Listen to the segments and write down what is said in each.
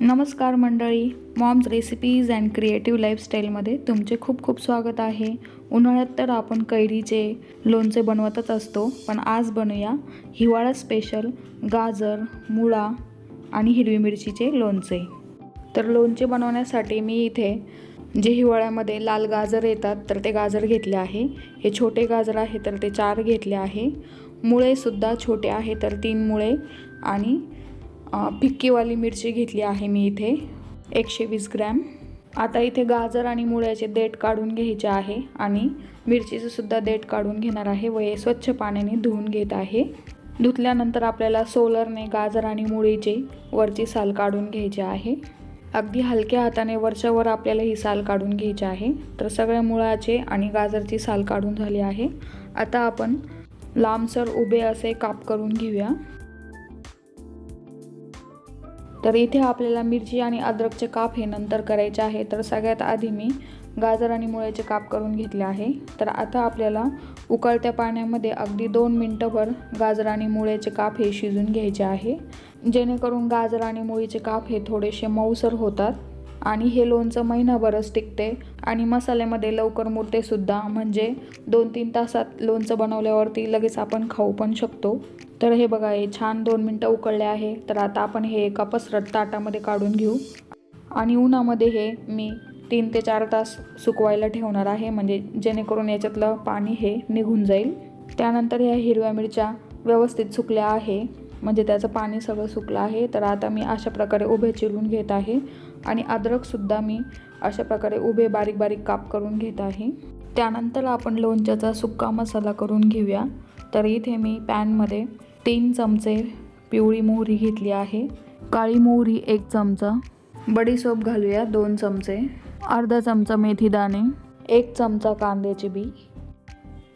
नमस्कार मंडळी moms recipes and creative लाईफस्टाईलमध्ये तुमचे खूप खूप स्वागत आहे. उन्हाळ्यात तर आपण कैरीचे लोणचे बनवतच असतो पण आज बनवूया हिवाळा स्पेशल गाजर मुळा आणि हिरवी मिरचीचे लोणचे. तर लोणचे बनवण्यासाठी मी इथे जे हिवाळ्यामध्ये लाल गाजर येतात तर ते गाजर घेतले आहे. हे छोटे गाजर आहे तर ते चार घेतले आहे. मुळेसुद्धा छोटे आहे तर तीन मुळे आणि फिक्कीवाली मिरची घेतली आहे मी इथे एकशे वीस ग्रॅम. आता इथे गाजर आणि मुळ्याचे देठ काढून घ्यायचे आहे आणि मिरचीचं सुद्धा देठ काढून घेणार आहे. व हे स्वच्छ पाण्याने धुवून घेत आहे. धुतल्यानंतर आपल्याला सोलरने गाजर आणि मुळीचे वरची साल काढून घ्यायची आहे. अगदी हलक्या हाताने वरच्यावर आपल्याला ही साल काढून घ्यायची आहे. तर सगळ्या मुळाचे आणि गाजरची साल काढून झाली आहे. आता आपण लांबसर उभे असे काप करून घेऊया. तर इथे आपल्याला मिरची आणि अद्रकचे काप हे नंतर करायचे आहे. तर सगळ्यात आधी मी गाजर आणि मुळ्याचे काप करून घेतले आहे. तर आता आपल्याला उकळत्या पाण्यामध्ये अगदी दोन मिनटंभर गाजर आणि मुळ्याचे काप हे शिजून घ्यायचे आहे. जेणेकरून गाजर आणि मुळीचे काप हे थोडेसे मऊसर होतात आणि हे लोणचं महिनाभरच टिकते आणि मसाल्यामध्ये लवकर मुरते सुद्धा म्हणजे दोन तीन तासात लोणचं बनवल्यावरती लगेच आपण खाऊ पण शकतो. तर हे बघा हे छान दोन मिनटं उकळले आहे. तर आता आपण हे एका पसरट ताटामध्ये काढून घेऊ. आणि उन्हामध्ये हे मी तीन ते चार तास सुकवायला ठेवणार आहे. म्हणजे जेणेकरून याच्यातलं पाणी हे निघून जाईल. त्यानंतर ह्या हिरव्या मिरच्या व्यवस्थित सुकल्या आहे. म्हणजे त्याचं पाणी सगळं सुकलं आहे. तर आता मी अशा प्रकारे उभे चिरून घेत आहे. आणि अद्रकसुद्धा मी अशा प्रकारे उभे बारीक बारीक काप करून घेत आहे. त्यानंतर आपण लोणच्याचा सुक्का मसाला करून घेऊया. तर इथे मी पॅनमध्ये तीन चमचे पिवळी मोहरी घेतली आहे. काळी मोहरी एक चमचा. बडीसोप घालूया दोन चमचे. अर्धा चमचा मेथी दाणे एक चमचा कांद्याचे बी.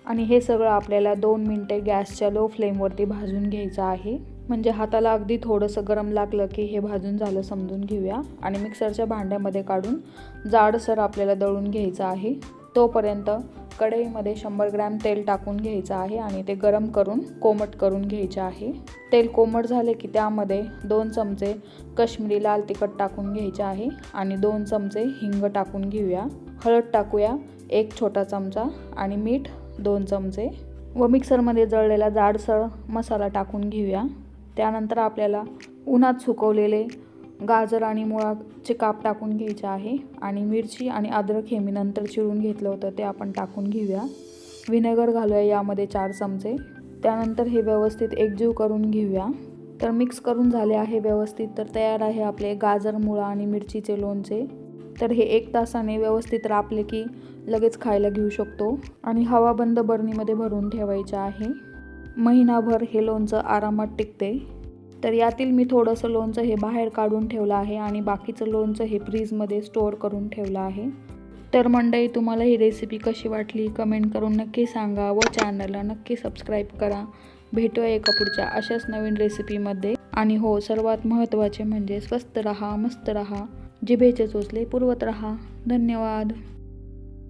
आणि हे सगळं आपल्याला दोन मिनटे गॅसच्या लो फ्लेमवरती भाजून घ्यायचं आहे. म्हणजे हाताला अगदी थोडंसं गरम लागलं की हे भाजून झालं समजून घेऊया. आणि मिक्सरच्या भांड्यामध्ये काढून जाडसर आपल्याला दळून घ्यायचं आहे. तोपर्यंत कढईमध्ये शंभर ग्रॅम तेल टाकून घ्यायचं आहे आणि ते गरम करून कोमट करून घ्यायचे आहे. तेल कोमट झाले की त्यामध्ये दोन चमचे कश्मीरी लाल तिखट टाकून घ्यायचे आहे आणि दोन चमचे हिंग टाकून घेऊया. हळद टाकूया एक छोटा चमचा आणि मीठ दोन चमचे. व मिक्सरमध्ये जळलेला जाडसर मसाला टाकून घेऊया. त्यानंतर आपल्याला उन्हात सुकवलेले गाजर आणि मुळाचे काप टाकून घ्यायचे आहे आणि मिरची आणि अद्रक हे मी नंतर चिरून घेतलं होतं ते आपण टाकून घेऊया. व्हिनेगर घालूया यामध्ये चार चमचे. त्यानंतर हे व्यवस्थित एकजीव करून घेऊया. तर मिक्स करून झाले आहे व्यवस्थित तर तयार आहे आपले गाजर मुळा आणि मिरचीचे लोणचे. तर हे एक तासाने व्यवस्थित रापले की लगेच खायला घेऊ शकतो आणि हवाबंद बरणीमध्ये भरून ठेवायचे आहे. महिनाभर हे लोणचं आरामात टिकते. तर यातील मी थोडंसं लोणचं हे बाहेर काढून ठेवलं आहे आणि बाकीचं लोणचं हे फ्रीजमध्ये स्टोअर करून ठेवलं आहे. तर मंडळी तुम्हाला ही रेसिपी कशी वाटली कमेंट करून नक्की सांगा व चॅनलला नक्की सबस्क्राईब करा. भेटूया एका पुढच्या अशाच नवीन रेसिपीमध्ये. आणि हो सर्वात महत्त्वाचे म्हणजे स्वस्त रहा मस्त रहा. जिभेचे चोचले पुरवत रहा. धन्यवाद.